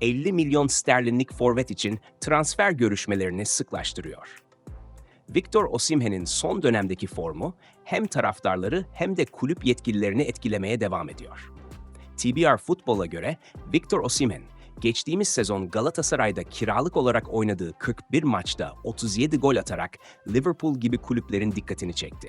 50 milyon sterlinlik forvet için transfer görüşmelerini sıklaştırıyor. Victor Osimhen'in son dönemdeki formu hem taraftarları hem de kulüp yetkililerini etkilemeye devam ediyor. TBR Futbol'a göre Victor Osimhen, geçtiğimiz sezon Galatasaray'da kiralık olarak oynadığı 41 maçta 37 gol atarak Liverpool gibi kulüplerin dikkatini çekti.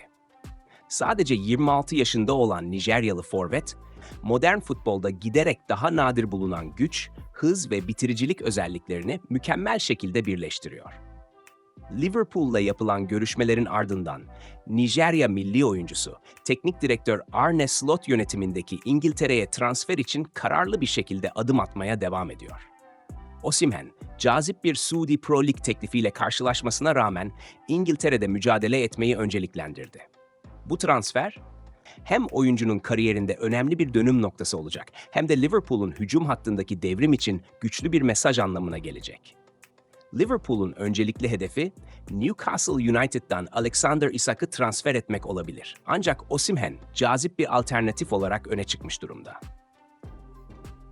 Sadece 26 yaşında olan Nijeryalı forvet, modern futbolda giderek daha nadir bulunan güç, hız ve bitiricilik özelliklerini mükemmel şekilde birleştiriyor. Liverpool'la yapılan görüşmelerin ardından Nijerya milli oyuncusu, teknik direktör Arne Slot yönetimindeki İngiltere'ye transfer için kararlı bir şekilde adım atmaya devam ediyor. Osimhen, cazip bir Suudi Pro Lig teklifiyle karşılaşmasına rağmen İngiltere'de mücadele etmeyi önceliklendirdi. Bu transfer hem oyuncunun kariyerinde önemli bir dönüm noktası olacak hem de Liverpool'un hücum hattındaki devrim için güçlü bir mesaj anlamına gelecek. Liverpool'un öncelikli hedefi Newcastle United'dan Alexander Isak'ı transfer etmek olabilir. Ancak Osimhen cazip bir alternatif olarak öne çıkmış durumda.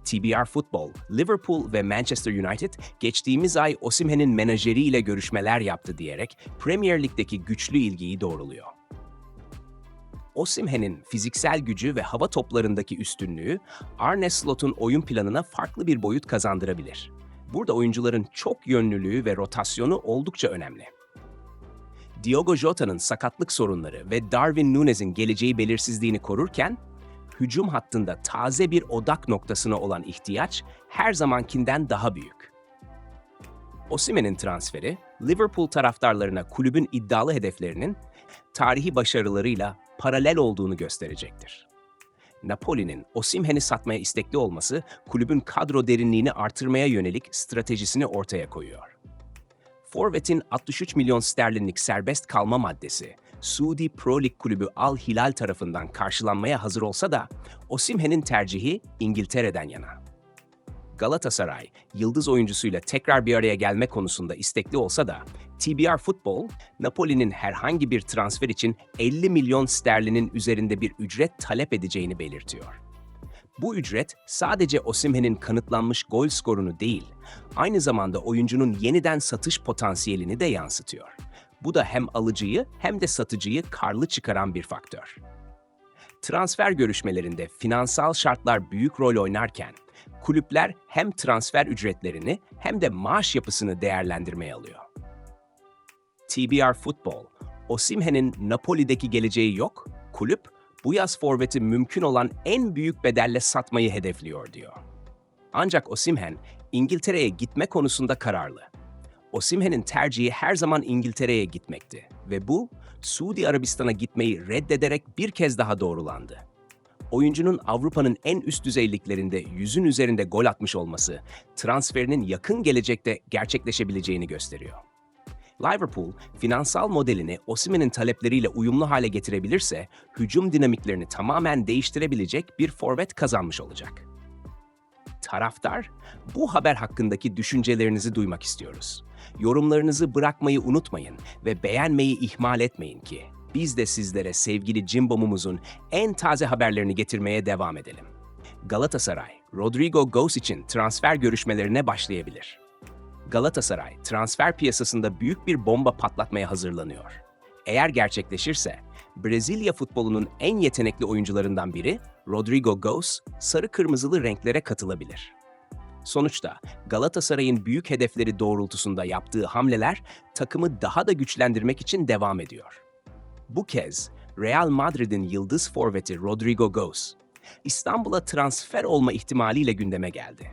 TBR Futbol, Liverpool ve Manchester United geçtiğimiz ay Osimhen'in menajeriyle görüşmeler yaptı diyerek Premier Lig'deki güçlü ilgiyi doğruluyor. Osimhen'in fiziksel gücü ve hava toplarındaki üstünlüğü Arne Slot'un oyun planına farklı bir boyut kazandırabilir. Burada oyuncuların çok yönlülüğü ve rotasyonu oldukça önemli. Diogo Jota'nın sakatlık sorunları ve Darwin Nunez'in geleceği belirsizliğini korurken, hücum hattında taze bir odak noktasına olan ihtiyaç her zamankinden daha büyük. Osimhen'in transferi, Liverpool taraftarlarına kulübün iddialı hedeflerinin tarihi başarılarıyla paralel olduğunu gösterecektir. Napoli'nin Osimhen'i satmaya istekli olması kulübün kadro derinliğini artırmaya yönelik stratejisini ortaya koyuyor. Forvet'in 63 milyon sterlinlik serbest kalma maddesi Suudi Pro Lig kulübü Al Hilal tarafından karşılanmaya hazır olsa da Osimhen'in tercihi İngiltere'den yana. Galatasaray, yıldız oyuncusuyla tekrar bir araya gelme konusunda istekli olsa da TBR Futbol, Napoli'nin herhangi bir transfer için 50 milyon sterlinin üzerinde bir ücret talep edeceğini belirtiyor. Bu ücret sadece Osimhen'in kanıtlanmış gol skorunu değil, aynı zamanda oyuncunun yeniden satış potansiyelini de yansıtıyor. Bu da hem alıcıyı hem de satıcıyı karlı çıkaran bir faktör. Transfer görüşmelerinde finansal şartlar büyük rol oynarken, kulüpler hem transfer ücretlerini hem de maaş yapısını değerlendirmeye alıyor. TBR Futbol, Osimhen'in Napoli'deki geleceği yok, kulüp bu yaz forveti mümkün olan en büyük bedelle satmayı hedefliyor diyor. Ancak Osimhen, İngiltere'ye gitme konusunda kararlı. Osimhen'in tercihi her zaman İngiltere'ye gitmekti ve bu, Suudi Arabistan'a gitmeyi reddederek bir kez daha doğrulandı. Oyuncunun Avrupa'nın en üst düzeyliklerinde yüzün üzerinde gol atmış olması, transferinin yakın gelecekte gerçekleşebileceğini gösteriyor. Liverpool, finansal modelini Osimhen'in talepleriyle uyumlu hale getirebilirse, hücum dinamiklerini tamamen değiştirebilecek bir forvet kazanmış olacak. Taraftar, bu haber hakkındaki düşüncelerinizi duymak istiyoruz. Yorumlarınızı bırakmayı unutmayın ve beğenmeyi ihmal etmeyin ki biz de sizlere sevgili Cimbom'umuzun en taze haberlerini getirmeye devam edelim. Galatasaray, Rodrigo Gos için transfer görüşmelerine başlayabilir. Galatasaray, transfer piyasasında büyük bir bomba patlatmaya hazırlanıyor. Eğer gerçekleşirse, Brezilya futbolunun en yetenekli oyuncularından biri Rodrigo Gos, sarı-kırmızılı renklere katılabilir. Sonuçta Galatasaray'ın büyük hedefleri doğrultusunda yaptığı hamleler takımı daha da güçlendirmek için devam ediyor. Bu kez Real Madrid'in yıldız forveti Rodrigo Gos, İstanbul'a transfer olma ihtimaliyle gündeme geldi.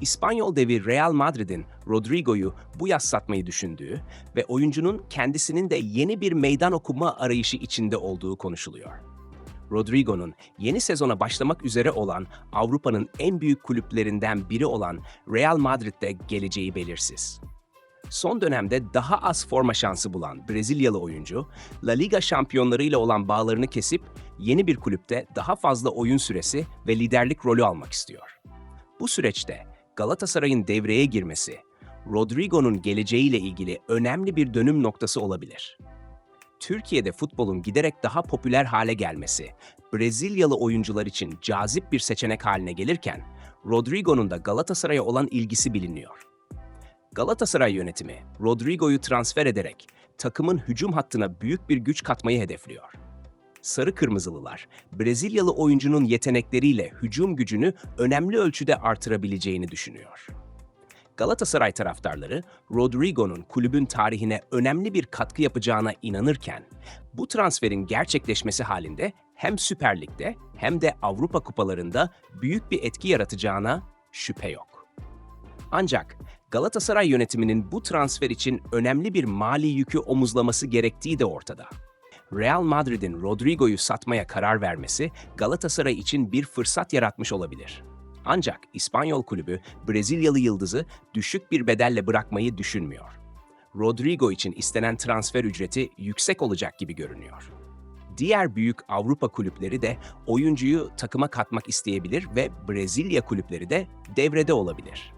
İspanyol devi Real Madrid'in Rodrigo'yu bu yaz satmayı düşündüğü ve oyuncunun kendisinin de yeni bir meydan okuma arayışı içinde olduğu konuşuluyor. Rodrigo'nun yeni sezona başlamak üzere olan Avrupa'nın en büyük kulüplerinden biri olan Real Madrid'de geleceği belirsiz. Son dönemde daha az forma şansı bulan Brezilyalı oyuncu, La Liga şampiyonlarıyla olan bağlarını kesip yeni bir kulüpte daha fazla oyun süresi ve liderlik rolü almak istiyor. Bu süreçte Galatasaray'ın devreye girmesi, Rodrigo'nun geleceğiyle ilgili önemli bir dönüm noktası olabilir. Türkiye'de futbolun giderek daha popüler hale gelmesi, Brezilyalı oyuncular için cazip bir seçenek haline gelirken, Rodrigo'nun da Galatasaray'a olan ilgisi biliniyor. Galatasaray yönetimi Rodrigo'yu transfer ederek takımın hücum hattına büyük bir güç katmayı hedefliyor. Sarı Kırmızılılar, Brezilyalı oyuncunun yetenekleriyle hücum gücünü önemli ölçüde artırabileceğini düşünüyor. Galatasaray taraftarları Rodrigo'nun kulübün tarihine önemli bir katkı yapacağına inanırken, bu transferin gerçekleşmesi halinde hem Süper Lig'de hem de Avrupa kupalarında büyük bir etki yaratacağına şüphe yok. Ancak Galatasaray yönetiminin bu transfer için önemli bir mali yükü omuzlaması gerektiği de ortada. Real Madrid'in Rodrigo'yu satmaya karar vermesi Galatasaray için bir fırsat yaratmış olabilir. Ancak İspanyol kulübü Brezilyalı yıldızı düşük bir bedelle bırakmayı düşünmüyor. Rodrigo için istenen transfer ücreti yüksek olacak gibi görünüyor. Diğer büyük Avrupa kulüpleri de oyuncuyu takıma katmak isteyebilir ve Brezilya kulüpleri de devrede olabilir.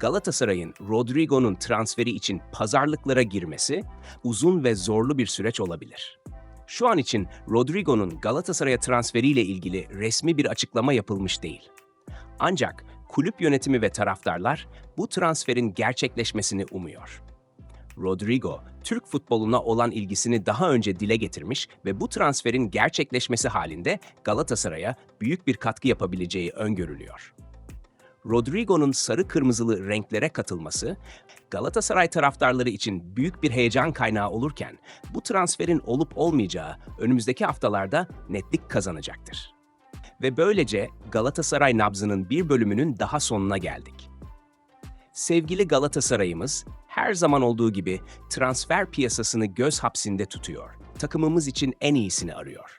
Galatasaray'ın Rodrigo'nun transferi için pazarlıklara girmesi uzun ve zorlu bir süreç olabilir. Şu an için Rodrigo'nun Galatasaray'a transferiyle ilgili resmi bir açıklama yapılmış değil. Ancak kulüp yönetimi ve taraftarlar bu transferin gerçekleşmesini umuyor. Rodrigo, Türk futboluna olan ilgisini daha önce dile getirmiş ve bu transferin gerçekleşmesi halinde Galatasaray'a büyük bir katkı yapabileceği öngörülüyor. Rodrigo'nun sarı kırmızılı renklere katılması Galatasaray taraftarları için büyük bir heyecan kaynağı olurken bu transferin olup olmayacağı önümüzdeki haftalarda netlik kazanacaktır. Ve böylece Galatasaray nabzının bir bölümünün daha sonuna geldik. Sevgili Galatasaray'ımız her zaman olduğu gibi transfer piyasasını göz hapsinde tutuyor. Takımımız için en iyisini arıyor.